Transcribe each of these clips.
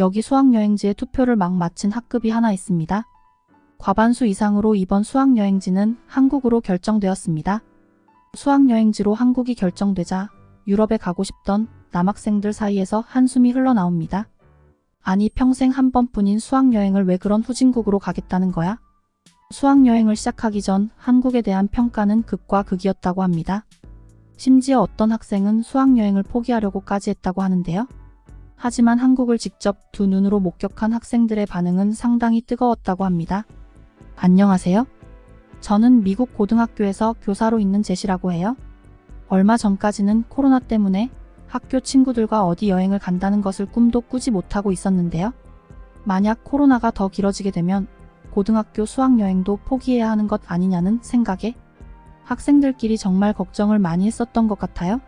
여기 수학여행지에 투표를 막 마친 학급이 하나 있습니다. 과반수 이상으로 이번 수학여행지는 한국으로 결정되었습니다. 수학여행지로 한국이 결정되자 유럽에 가고 싶던 남학생들 사이에서 한숨이 흘러나옵니다. 아니 평생 한 번뿐인 수학여행을 왜 그런 후진국으로 가겠다는 거야? 수학여행을 시작하기 전 한국에 대한 평가는 극과 극이었다고 합니다. 심지어 어떤 학생은 수학여행을 포기하려고까지 했다고 하는데요. 하지만 한국을 직접 두 눈으로 목격한 학생들의 반응은 상당히 뜨거웠다고 합니다. 안녕하세요. 저는 미국 고등학교에서 교사로 있는 제시라고 해요. 얼마 전까지는 코로나 때문에 학교 친구들과 어디 여행을 간다는 것을 꿈도 꾸지 못하고 있었는데요. 만약 코로나가 더 길어지게 되면 고등학교 수학여행도 포기해야 하는 것 아니냐는 생각에 학생들끼리 정말 걱정을 많이 했었던 것 같아요.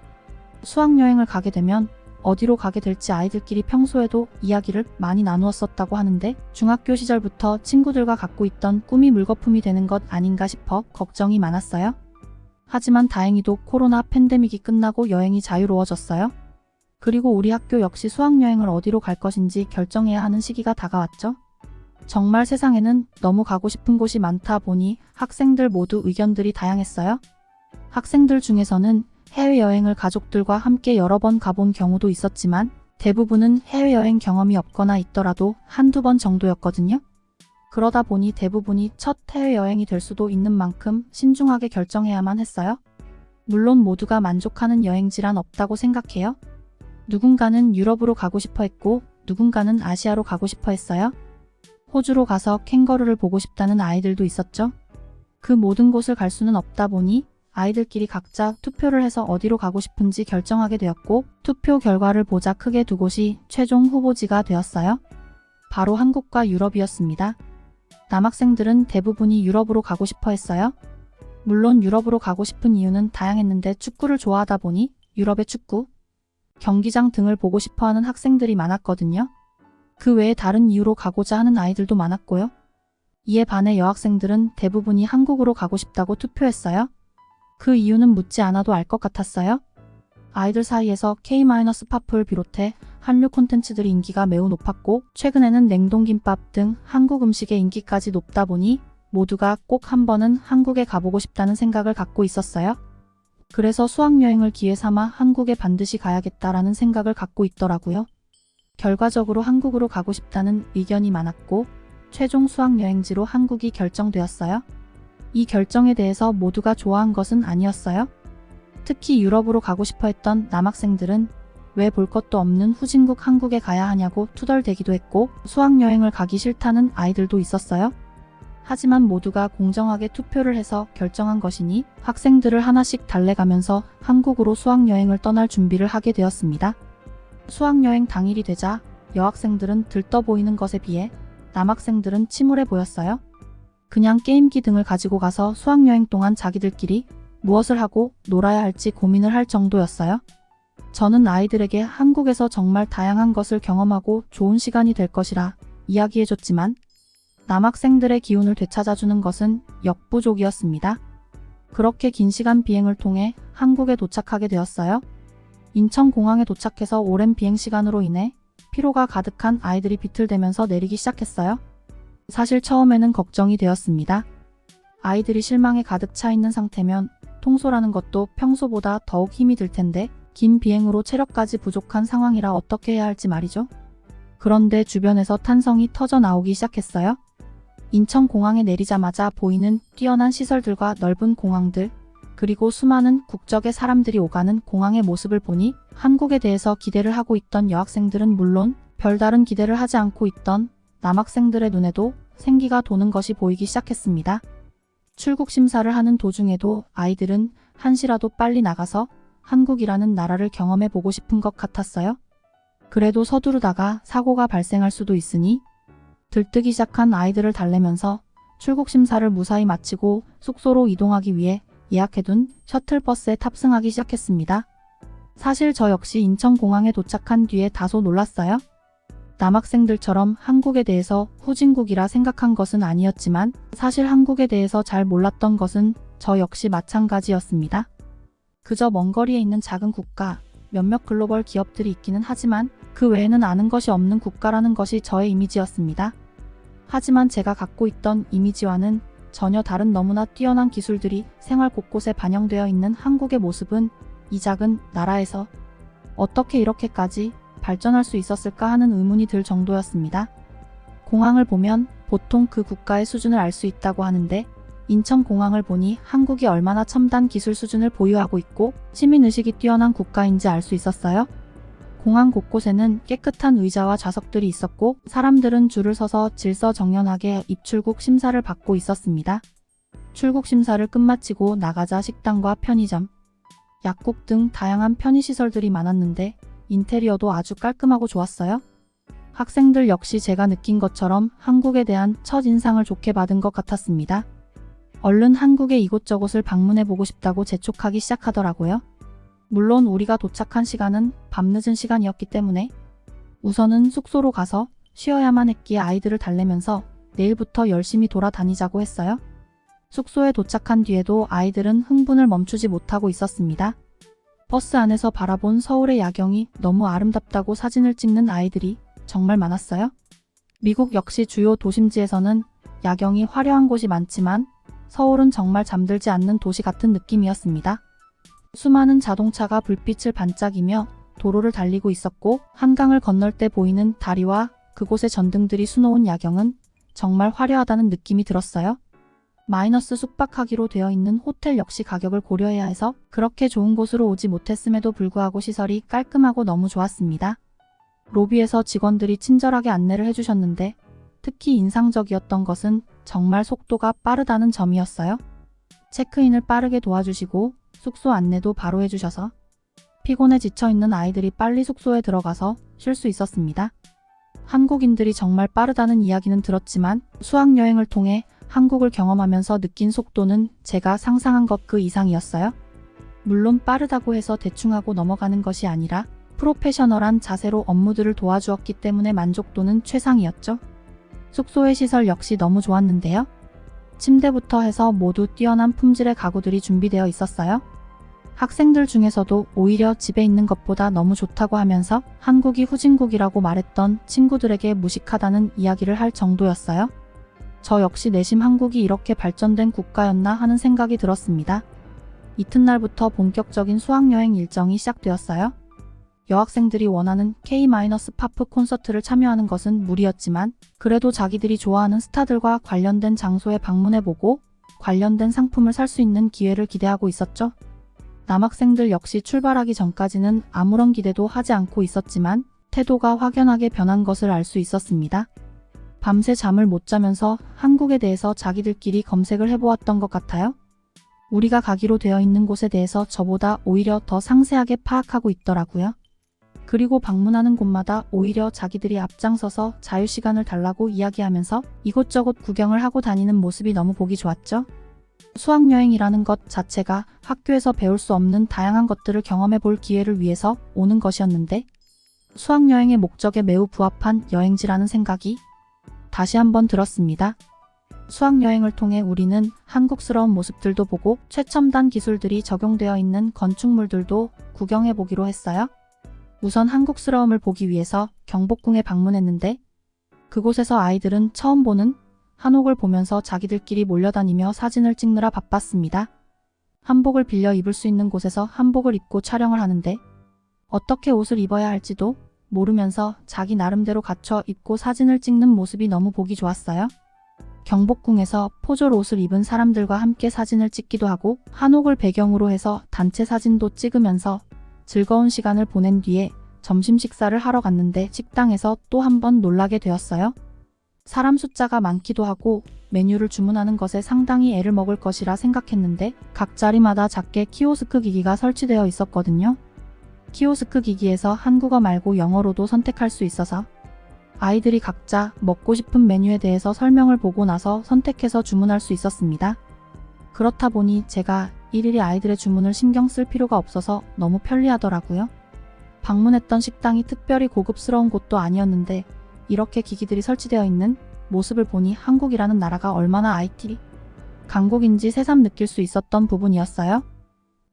수학여행을 가게 되면 어디로 가게 될지 아이들끼리 평소에도 이야기를 많이 나누었었다고 하는데 중학교 시절부터 친구들과 갖고 있던 꿈이 물거품이 되는 것 아닌가 싶어 걱정이 많았어요. 하지만 다행히도 코로나 팬데믹이 끝나고 여행이 자유로워졌어요. 그리고 우리 학교 역시 수학여행을 어디로 갈 것인지 결정해야 하는 시기가 다가왔죠. 정말 세상에는 너무 가고 싶은 곳이 많다 보니 학생들 모두 의견들이 다양했어요. 학생들 중에서는 해외여행을 가족들과 함께 여러 번 가본 경우도 있었지만 대부분은 해외여행 경험이 없거나 있더라도 한두 번 정도였거든요. 그러다 보니 대부분이 첫 해외여행이 될 수도 있는 만큼 신중하게 결정해야만 했어요. 물론 모두가 만족하는 여행지란 없다고 생각해요. 누군가는 유럽으로 가고 싶어 했고 누군가는 아시아로 가고 싶어 했어요. 호주로 가서 캥거루를 보고 싶다는 아이들도 있었죠. 그 모든 곳을 갈 수는 없다 보니 아이들끼리 각자 투표를 해서 어디로 가고 싶은지 결정하게 되었고 투표 결과를 보자 크게 두 곳이 최종 후보지가 되었어요. 바로 한국과 유럽이었습니다. 남학생들은 대부분이 유럽으로 가고 싶어 했어요. 물론 유럽으로 가고 싶은 이유는 다양했는데 축구를 좋아하다 보니 유럽의 축구, 경기장 등을 보고 싶어 하는 학생들이 많았거든요. 그 외에 다른 이유로 가고자 하는 아이들도 많았고요. 이에 반해 여학생들은 대부분이 한국으로 가고 싶다고 투표했어요. 그 이유는 묻지 않아도 알 것 같았어요. 아이들 사이에서 K-팝을 비롯해 한류 콘텐츠들이 인기가 매우 높았고 최근에는 냉동김밥 등 한국 음식의 인기까지 높다 보니 모두가 꼭 한 번은 한국에 가보고 싶다는 생각을 갖고 있었어요. 그래서 수학여행을 기회 삼아 한국에 반드시 가야겠다라는 생각을 갖고 있더라고요. 결과적으로 한국으로 가고 싶다는 의견이 많았고 최종 수학여행지로 한국이 결정되었어요. 이 결정에 대해서 모두가 좋아한 것은 아니었어요. 특히 유럽으로 가고 싶어 했던 남학생들은 왜 볼 것도 없는 후진국 한국에 가야 하냐고 투덜대기도 했고 수학여행을 가기 싫다는 아이들도 있었어요. 하지만 모두가 공정하게 투표를 해서 결정한 것이니 학생들을 하나씩 달래가면서 한국으로 수학여행을 떠날 준비를 하게 되었습니다. 수학여행 당일이 되자 여학생들은 들떠 보이는 것에 비해 남학생들은 침울해 보였어요. 그냥 게임기 등을 가지고 가서 수학여행 동안 자기들끼리 무엇을 하고 놀아야 할지 고민을 할 정도였어요. 저는 아이들에게 한국에서 정말 다양한 것을 경험하고 좋은 시간이 될 것이라 이야기해줬지만 남학생들의 기운을 되찾아주는 것은 역부족이었습니다. 그렇게 긴 시간 비행을 통해 한국에 도착하게 되었어요. 인천공항에 도착해서 오랜 비행 시간으로 인해 피로가 가득한 아이들이 비틀대면서 내리기 시작했어요. 사실 처음에는 걱정이 되었습니다. 아이들이 실망에 가득 차 있는 상태면 통솔하는 것도 평소보다 더욱 힘이 들 텐데 긴 비행으로 체력까지 부족한 상황이라 어떻게 해야 할지 말이죠. 그런데 주변에서 탄성이 터져 나오기 시작했어요. 인천공항에 내리자마자 보이는 뛰어난 시설들과 넓은 공항들, 그리고 수많은 국적의 사람들이 오가는 공항의 모습을 보니 한국에 대해서 기대를 하고 있던 여학생들은 물론 별다른 기대를 하지 않고 있던 남학생들의 눈에도 생기가 도는 것이 보이기 시작했습니다. 출국 심사를 하는 도중에도 아이들은 한시라도 빨리 나가서 한국이라는 나라를 경험해 보고 싶은 것 같았어요. 그래도 서두르다가 사고가 발생할 수도 있으니 들뜨기 시작한 아이들을 달래면서 출국 심사를 무사히 마치고 숙소로 이동하기 위해 예약해둔 셔틀버스에 탑승하기 시작했습니다. 사실 저 역시 인천공항에 도착한 뒤에 다소 놀랐어요. 남학생들처럼 한국에 대해서 후진국이라 생각한 것은 아니었지만 사실 한국에 대해서 잘 몰랐던 것은 저 역시 마찬가지였습니다. 그저 먼 거리에 있는 작은 국가, 몇몇 글로벌 기업들이 있기는 하지만 그 외에는 아는 것이 없는 국가라는 것이 저의 이미지였습니다. 하지만 제가 갖고 있던 이미지와는 전혀 다른 너무나 뛰어난 기술들이 생활 곳곳에 반영되어 있는 한국의 모습은 이 작은 나라에서 어떻게 이렇게까지 발전할 수 있었을까 하는 의문이 들 정도였습니다. 공항을 보면 보통 그 국가의 수준을 알 수 있다고 하는데 인천공항을 보니 한국이 얼마나 첨단 기술 수준을 보유하고 있고 시민의식이 뛰어난 국가인지 알 수 있었어요. 공항 곳곳에는 깨끗한 의자와 좌석들이 있었고 사람들은 줄을 서서 질서정연하게 입출국 심사를 받고 있었습니다. 출국 심사를 끝마치고 나가자 식당과 편의점, 약국 등 다양한 편의시설들이 많았는데 인테리어도 아주 깔끔하고 좋았어요. 학생들 역시 제가 느낀 것처럼 한국에 대한 첫 인상을 좋게 받은 것 같았습니다. 얼른 한국의 이곳저곳을 방문해 보고 싶다고 재촉하기 시작하더라고요. 물론 우리가 도착한 시간은 밤늦은 시간이었기 때문에 우선은 숙소로 가서 쉬어야만 했기에 아이들을 달래면서 내일부터 열심히 돌아다니자고 했어요. 숙소에 도착한 뒤에도 아이들은 흥분을 멈추지 못하고 있었습니다. 버스 안에서 바라본 서울의 야경이 너무 아름답다고 사진을 찍는 아이들이 정말 많았어요. 미국 역시 주요 도심지에서는 야경이 화려한 곳이 많지만 서울은 정말 잠들지 않는 도시 같은 느낌이었습니다. 수많은 자동차가 불빛을 반짝이며 도로를 달리고 있었고 한강을 건널 때 보이는 다리와 그곳의 전등들이 수놓은 야경은 정말 화려하다는 느낌이 들었어요. 마이너스 숙박하기로 되어 있는 호텔 역시 가격을 고려해야 해서 그렇게 좋은 곳으로 오지 못했음에도 불구하고 시설이 깔끔하고 너무 좋았습니다. 로비에서 직원들이 친절하게 안내를 해주셨는데 특히 인상적이었던 것은 정말 속도가 빠르다는 점이었어요. 체크인을 빠르게 도와주시고 숙소 안내도 바로 해주셔서 피곤해 지쳐있는 아이들이 빨리 숙소에 들어가서 쉴 수 있었습니다. 한국인들이 정말 빠르다는 이야기는 들었지만 수학여행을 통해 한국을 경험하면서 느낀 속도는 제가 상상한 것 그 이상이었어요. 물론 빠르다고 해서 대충 하고 넘어가는 것이 아니라 프로페셔널한 자세로 업무들을 도와주었기 때문에 만족도는 최상이었죠. 숙소의 시설 역시 너무 좋았는데요. 침대부터 해서 모두 뛰어난 품질의 가구들이 준비되어 있었어요. 학생들 중에서도 오히려 집에 있는 것보다 너무 좋다고 하면서 한국이 후진국이라고 말했던 친구들에게 무식하다는 이야기를 할 정도였어요. 저 역시 내심 한국이 이렇게 발전된 국가였나 하는 생각이 들었습니다. 이튿날부터 본격적인 수학여행 일정이 시작되었어요. 여학생들이 원하는 K-파프 콘서트를 참여하는 것은 무리였지만 그래도 자기들이 좋아하는 스타들과 관련된 장소에 방문해보고 관련된 상품을 살 수 있는 기회를 기대하고 있었죠. 남학생들 역시 출발하기 전까지는 아무런 기대도 하지 않고 있었지만 태도가 확연하게 변한 것을 알 수 있었습니다. 밤새 잠을 못 자면서 한국에 대해서 자기들끼리 검색을 해보았던 것 같아요. 우리가 가기로 되어 있는 곳에 대해서 저보다 오히려 더 상세하게 파악하고 있더라고요. 그리고 방문하는 곳마다 오히려 자기들이 앞장서서 자유시간을 달라고 이야기하면서 이곳저곳 구경을 하고 다니는 모습이 너무 보기 좋았죠. 수학여행이라는 것 자체가 학교에서 배울 수 없는 다양한 것들을 경험해 볼 기회를 위해서 오는 것이었는데 수학여행의 목적에 매우 부합한 여행지라는 생각이 다시 한번 들었습니다. 수학여행을 통해 우리는 한국스러운 모습들도 보고 최첨단 기술들이 적용되어 있는 건축물들도 구경해 보기로 했어요. 우선 한국스러움을 보기 위해서 경복궁에 방문했는데 그곳에서 아이들은 처음 보는 한옥을 보면서 자기들끼리 몰려다니며 사진을 찍느라 바빴습니다. 한복을 빌려 입을 수 있는 곳에서 한복을 입고 촬영을 하는데 어떻게 옷을 입어야 할지도 모르면서 자기 나름대로 갖춰 입고 사진을 찍는 모습이 너무 보기 좋았어요. 경복궁에서 포졸 옷을 입은 사람들과 함께 사진을 찍기도 하고 한옥을 배경으로 해서 단체 사진도 찍으면서 즐거운 시간을 보낸 뒤에 점심 식사를 하러 갔는데 식당에서 또 한 번 놀라게 되었어요. 사람 숫자가 많기도 하고 메뉴를 주문하는 것에 상당히 애를 먹을 것이라 생각했는데 각 자리마다 작게 키오스크 기기가 설치되어 있었거든요. 키오스크 기기에서 한국어 말고 영어로도 선택할 수 있어서 아이들이 각자 먹고 싶은 메뉴에 대해서 설명을 보고 나서 선택해서 주문할 수 있었습니다. 그렇다 보니 제가 일일이 아이들의 주문을 신경 쓸 필요가 없어서 너무 편리하더라고요. 방문했던 식당이 특별히 고급스러운 곳도 아니었는데 이렇게 기기들이 설치되어 있는 모습을 보니 한국이라는 나라가 얼마나 IT 강국인지 새삼 느낄 수 있었던 부분이었어요.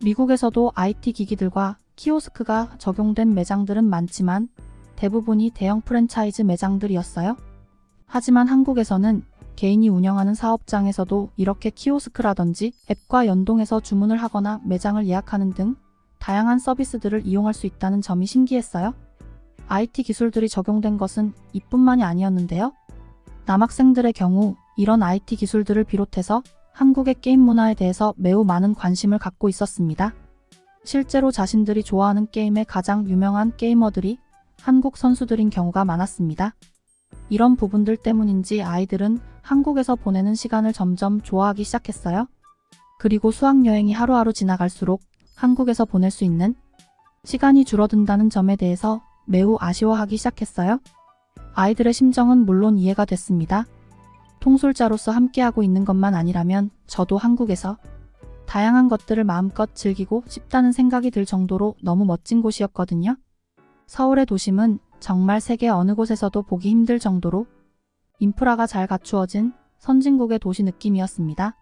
미국에서도 IT 기기들과 키오스크가 적용된 매장들은 많지만 대부분이 대형 프랜차이즈 매장들이었어요. 하지만 한국에서는 개인이 운영하는 사업장에서도 이렇게 키오스크라든지 앱과 연동해서 주문을 하거나 매장을 예약하는 등 다양한 서비스들을 이용할 수 있다는 점이 신기했어요. IT 기술들이 적용된 것은 이뿐만이 아니었는데요. 남학생들의 경우 이런 IT 기술들을 비롯해서 한국의 게임 문화에 대해서 매우 많은 관심을 갖고 있었습니다. 실제로 자신들이 좋아하는 게임의 가장 유명한 게이머들이 한국 선수들인 경우가 많았습니다. 이런 부분들 때문인지 아이들은 한국에서 보내는 시간을 점점 좋아하기 시작했어요. 그리고 수학여행이 하루하루 지나갈수록 한국에서 보낼 수 있는 시간이 줄어든다는 점에 대해서 매우 아쉬워하기 시작했어요. 아이들의 심정은 물론 이해가 됐습니다. 통솔자로서 함께하고 있는 것만 아니라면 저도 한국에서 다양한 것들을 마음껏 즐기고 싶다는 생각이 들 정도로 너무 멋진 곳이었거든요. 서울의 도심은 정말 세계 어느 곳에서도 보기 힘들 정도로 인프라가 잘 갖추어진 선진국의 도시 느낌이었습니다.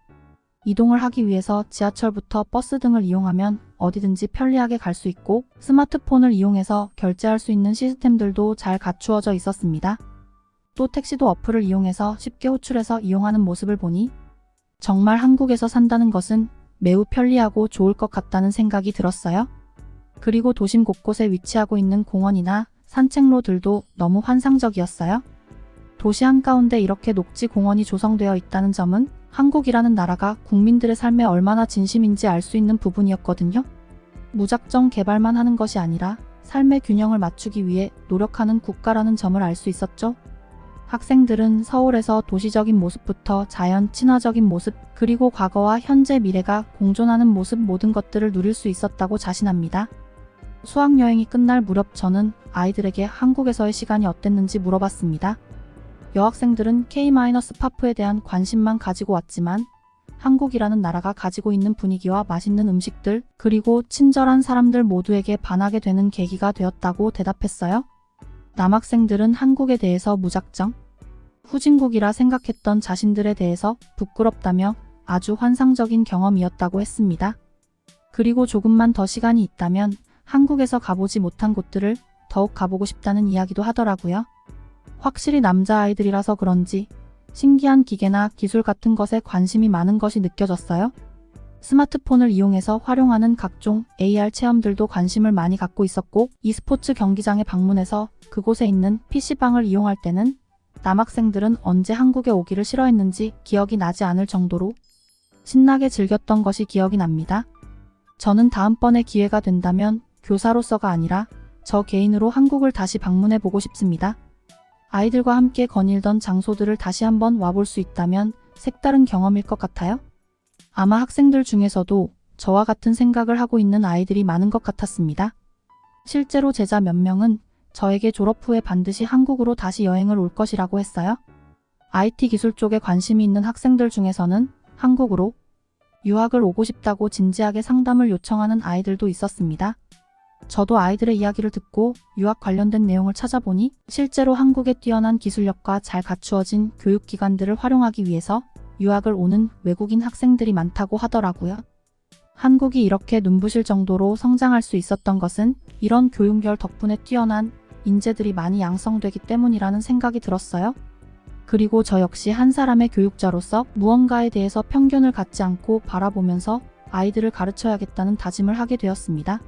이동을 하기 위해서 지하철부터 버스 등을 이용하면 어디든지 편리하게 갈 수 있고 스마트폰을 이용해서 결제할 수 있는 시스템들도 잘 갖추어져 있었습니다. 또 택시도 어플을 이용해서 쉽게 호출해서 이용하는 모습을 보니 정말 한국에서 산다는 것은 매우 편리하고 좋을 것 같다는 생각이 들었어요. 그리고 도심 곳곳에 위치하고 있는 공원이나 산책로들도 너무 환상적이었어요. 도시 한가운데 이렇게 녹지 공원이 조성되어 있다는 점은 한국이라는 나라가 국민들의 삶에 얼마나 진심인지 알 수 있는 부분이었거든요. 무작정 개발만 하는 것이 아니라 삶의 균형을 맞추기 위해 노력하는 국가라는 점을 알 수 있었죠. 학생들은 서울에서 도시적인 모습부터 자연 친화적인 모습, 그리고 과거와 현재 미래가 공존하는 모습 모든 것들을 누릴 수 있었다고 자신합니다. 수학여행이 끝날 무렵 저는 아이들에게 한국에서의 시간이 어땠는지 물어봤습니다. 여학생들은 K-파프에 대한 관심만 가지고 왔지만 한국이라는 나라가 가지고 있는 분위기와 맛있는 음식들, 그리고 친절한 사람들 모두에게 반하게 되는 계기가 되었다고 대답했어요. 남학생들은 한국에 대해서 무작정 후진국이라 생각했던 자신들에 대해서 부끄럽다며 아주 환상적인 경험이었다고 했습니다. 그리고 조금만 더 시간이 있다면 한국에서 가보지 못한 곳들을 더욱 가보고 싶다는 이야기도 하더라고요. 확실히 남자아이들이라서 그런지 신기한 기계나 기술 같은 것에 관심이 많은 것이 느껴졌어요. 스마트폰을 이용해서 활용하는 각종 AR 체험들도 관심을 많이 갖고 있었고 e스포츠 경기장에 방문해서 그곳에 있는 PC방을 이용할 때는 남학생들은 언제 한국에 오기를 싫어했는지 기억이 나지 않을 정도로 신나게 즐겼던 것이 기억이 납니다. 저는 다음번에 기회가 된다면 교사로서가 아니라 저 개인으로 한국을 다시 방문해 보고 싶습니다. 아이들과 함께 거닐던 장소들을 다시 한번 와볼 수 있다면 색다른 경험일 것 같아요. 아마 학생들 중에서도 저와 같은 생각을 하고 있는 아이들이 많은 것 같았습니다. 실제로 제자 몇 명은 저에게 졸업 후에 반드시 한국으로 다시 여행을 올 것이라고 했어요. IT 기술 쪽에 관심이 있는 학생들 중에서는 한국으로 유학을 오고 싶다고 진지하게 상담을 요청하는 아이들도 있었습니다. 저도 아이들의 이야기를 듣고 유학 관련된 내용을 찾아보니 실제로 한국의 뛰어난 기술력과 잘 갖추어진 교육기관들을 활용하기 위해서 유학을 오는 외국인 학생들이 많다고 하더라고요. 한국이 이렇게 눈부실 정도로 성장할 수 있었던 것은 이런 교육열 덕분에 뛰어난 인재들이 많이 양성되기 때문이라는 생각이 들었어요. 그리고 저 역시 한 사람의 교육자로서 무언가에 대해서 편견을 갖지 않고 바라보면서 아이들을 가르쳐야겠다는 다짐을 하게 되었습니다.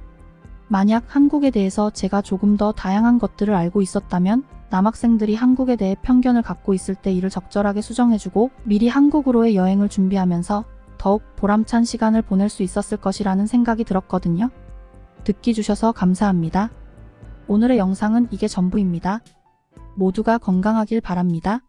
만약 한국에 대해서 제가 조금 더 다양한 것들을 알고 있었다면 남학생들이 한국에 대해 편견을 갖고 있을 때 이를 적절하게 수정해주고 미리 한국으로의 여행을 준비하면서 더욱 보람찬 시간을 보낼 수 있었을 것이라는 생각이 들었거든요. 듣기 주셔서 감사합니다. 오늘의 영상은 이게 전부입니다. 모두가 건강하길 바랍니다.